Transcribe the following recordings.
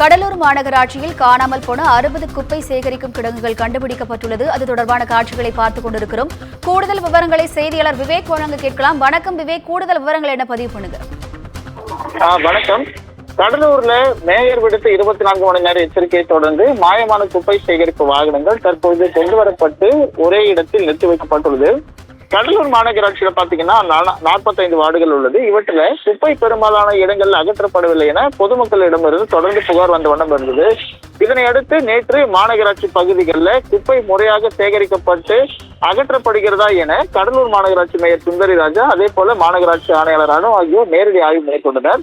கடலூர் மாநகராட்சியில் காணாமல் போன அறுபது குப்பை சேகரிக்கும் கிடங்குகள் கண்டுபிடிக்கப்பட்டுள்ளது. அது தொடர்பான காட்சிகளை பார்த்துக் கொண்டிருக்கிறோம். கூடுதல் விவரங்களை செய்தியாளர் விவேக் வழங்க கேட்கலாம். வணக்கம் விவேக். கூடுதல் விவரங்கள் என்ன பதிவு பண்ணுங்க? வணக்கம். கடலூர்ல மேயர் விடுத்த இருபத்தி நான்கு மணி நேர எச்சரிக்கையை தொடர்ந்து மாயமான குப்பை சேகரிப்பு வாகனங்கள் தற்போது கொண்டு வரப்பட்டு ஒரே இடத்தில் நிறுத்தி வைக்கப்பட்டுள்ளது. கடலூர் மாநகராட்சியில பாத்தீங்கன்னா நாற்பத்தைந்து வார்டுகள் உள்ளது. இவற்றில் குப்பை பெரும்பாலான இடங்களில் அகற்றப்படவில்லை என பொதுமக்களிடமிருந்து தொடர்ந்து புகார் வந்த வண்ணம் இருந்தது. இதனை அடுத்து நேற்று மாநகராட்சி பகுதிகளில் குப்பை முறையாக சேகரிக்கப்பட்டு அகற்றப்படுகிறதா என கடலூர் மாநகராட்சி மேயர் சுந்தரி ராஜா அதே போல மாநகராட்சி ஆணையாளர் ஆகியோர் நேரடி ஆய்வு மேற்கொண்டனர்.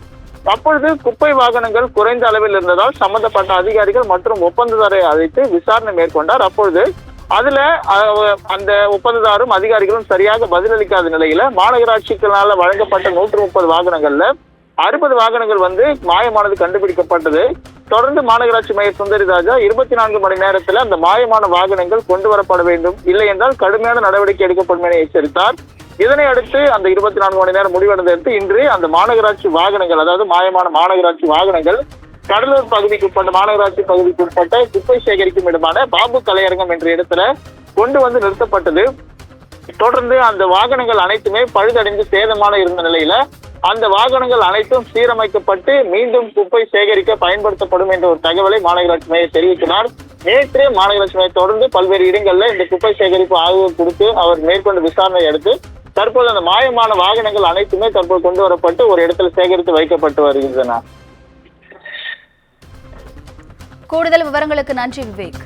அப்பொழுது குப்பை வாகனங்கள் குறைந்த அளவில் இருந்ததால் சம்பந்தப்பட்ட அதிகாரிகள் மற்றும் ஒப்பந்ததாரை அழைத்து விசாரணை மேற்கொண்டார். அப்பொழுது அதுல அந்த ஒப்பந்ததாரும் அதிகாரிகளும் சரியாக பதிலளிக்காத நிலையில மாநகராட்சிகளால வழங்கப்பட்ட நூற்று முப்பது வாகனங்கள்ல அறுபது வாகனங்கள் வந்து மாயமானது கண்டுபிடிக்கப்பட்டது. தொடர்ந்து மாநகராட்சி மேயர் சுந்தரி ராஜா இருபத்தி நான்கு மணி நேரத்தில் அந்த மாயமான வாகனங்கள் கொண்டு வரப்பட வேண்டும். இல்லை என்றால் கடுமையான நடவடிக்கை எடுக்கப்படும் என எச்சரித்தார். இதனை அடுத்து அந்த இருபத்தி நான்கு மணி நேரம் முடிவடைந்த அடுத்து இன்று அந்த மாநகராட்சி வாகனங்கள் அதாவது மாயமான மாநகராட்சி வாகனங்கள் கடலூர் பகுதிக்கு உட்பட்ட மாநகராட்சி பகுதிக்கு உட்பட்ட குப்பை சேகரிக்கும் இடமான பாபு கலையரங்கம் என்ற இடத்துல கொண்டு வந்து நிறுத்தப்பட்டது. தொடர்ந்து அந்த வாகனங்கள் அனைத்துமே பழுதடைந்து சேதமான இருந்த நிலையில அந்த வாகனங்கள் அனைத்தும் சீரமைக்கப்பட்டு மீண்டும் குப்பை சேகரிக்க பயன்படுத்தப்படும் என்ற ஒரு தகவலை மாநகராட்சி மேயர் தெரிவிக்கிறார். நேற்று மாநகராட்சி மேயர் தொடர்ந்து பல்வேறு இடங்கள்ல இந்த குப்பை சேகரிப்பு ஆய்வு கொடுத்து அவர் மேற்கொண்டு விசாரணை எடுத்து தற்போது அந்த மாயமான வாகனங்கள் அனைத்துமே தற்போது கொண்டு வரப்பட்டு ஒரு இடத்துல சேகரித்து வைக்கப்பட்டு வருகின்றன. கூடுதல் விவரங்களுக்கு நன்றி விவேக்.